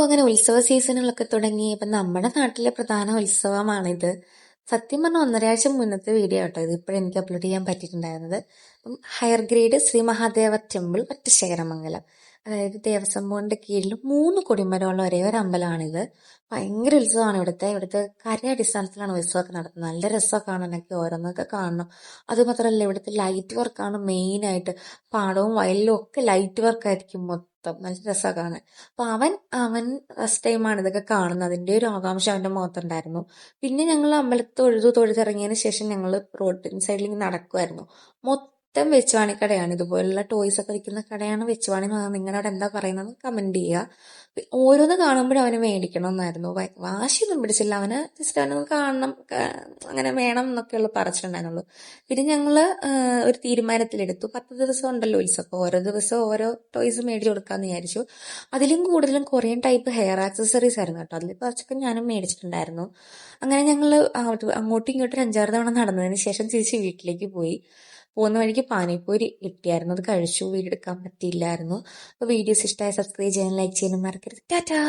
ഉത്സവ സീസണുകളൊക്കെ തുടങ്ങി. ഇപ്പൊ നമ്മുടെ നാട്ടിലെ പ്രധാന ഉത്സവമാണിത്. സത്യം പറഞ്ഞാൽ ഒന്നരാഴ്ച മുന്നത്തെ വീഡിയോ കേട്ടോ. ഇത് ഇപ്പോഴും എനിക്ക് അപ്ലോഡ് ചെയ്യാൻ പറ്റിയിട്ടുണ്ടായിരുന്നത്. അപ്പം higher grade Shri Mahadeva temple Ottasekharamangalam അതായത് ദേവസ്വം ബോർഡിന്റെ കീഴിൽ മൂന്ന് കൊടിമരമുള്ള ഒരേ ഒരു അമ്പലമാണിത് ഭയങ്കര ഉത്സവമാണ് ഇവിടുത്തെ. ഇവിടുത്തെ കരയടിസ്ഥാനത്തിലാണ് ഉത്സവമൊക്കെ നടത്തുന്നത്. നല്ല രസമൊക്കെ കാണാനൊക്കെ. ഓരോന്നൊക്കെ കാണണം. അതുമാത്രമല്ല ഇവിടുത്തെ ലൈറ്റ് വർക്കാണ് മെയിനായിട്ട് പാടവും വയലിലും ഒക്കെ ലൈറ്റ് വർക്കായിരിക്കും മൊത്തം. നല്ല രസമാണ് കാണാൻ അപ്പൊ അവൻ അവൻ ഫസ്റ്റ് ടൈമാണ് ഇതൊക്കെ കാണുന്നത്. അതിന്റെ ഒരു ആകാംക്ഷ അവന്റെ മുഖത്തുണ്ടായിരുന്നു. പിന്നെ ഞങ്ങൾ അമ്പലത്തിൽ തൊഴുതു തൊഴുതിറങ്ങിയതിന് ശേഷം ഞങ്ങൾ റോഡിൻ സൈഡിൽ നടക്കുമായിരുന്നു മൊത്തം വെച്ചുവാണി കടയാണ്. ഇതുപോലുള്ള ടോയ്സ് ഒക്കെ വിൽക്കുന്ന കടയാണ് വെച്ചുവാണി നിങ്ങളുടെ അവിടെ എന്താ പറയുന്നത്? കമന്റ് ചെയ്യുക. ഓരോന്ന് കാണുമ്പോഴും അവന് മേടിക്കണം എന്നായിരുന്നു വ- വാശിയൊന്നും പിടിച്ചില്ല. അവന് ജസ്റ്റ് അവനൊന്ന് കാണണം അങ്ങനെ വേണം എന്നൊക്കെയുള്ള പറച്ചിട്ടുണ്ടായിരുന്നുള്ളൂ പിന്നെ ഞങ്ങൾ ആഹ്, ഒരു തീരുമാനത്തിലെടുത്തു. പത്ത് ദിവസം ഉണ്ടല്ലോ ഉത്സവം. ഓരോ ദിവസം ഓരോ ടോയ്സ് മേടിച്ചു കൊടുക്കാന്ന് വിചാരിച്ചു. അതിലും കൂടുതലും കൊറിയൻ ടൈപ്പ് ഹെയർ ആക്സസറീസ് ആയിരുന്നു കേട്ടോ. അതിൽ കുറച്ചൊക്കെ ഞാനും മേടിച്ചിട്ടുണ്ടായിരുന്നു. അങ്ങനെ ഞങ്ങൾ അങ്ങോട്ടും ഇങ്ങോട്ടും അഞ്ചാറ് തവണ നടന്നതിന് ശേഷം തിരിച്ച് വീട്ടിലേക്ക് പോയി. പോകുന്ന വഴിക്ക് പാനിപ്പൂരി കിട്ടിയായിരുന്നു. അത് കഴിച്ചു. വീടെടുക്കാൻ പറ്റിയില്ലായിരുന്നു. അപ്പോൾ വീഡിയോസ് ഇഷ്ടമായ സബ്സ്ക്രൈബ് ചെയ്യാൻ ലൈക്ക് ചെയ്യാനും മറക്കരുത്. ടാറ്റാ!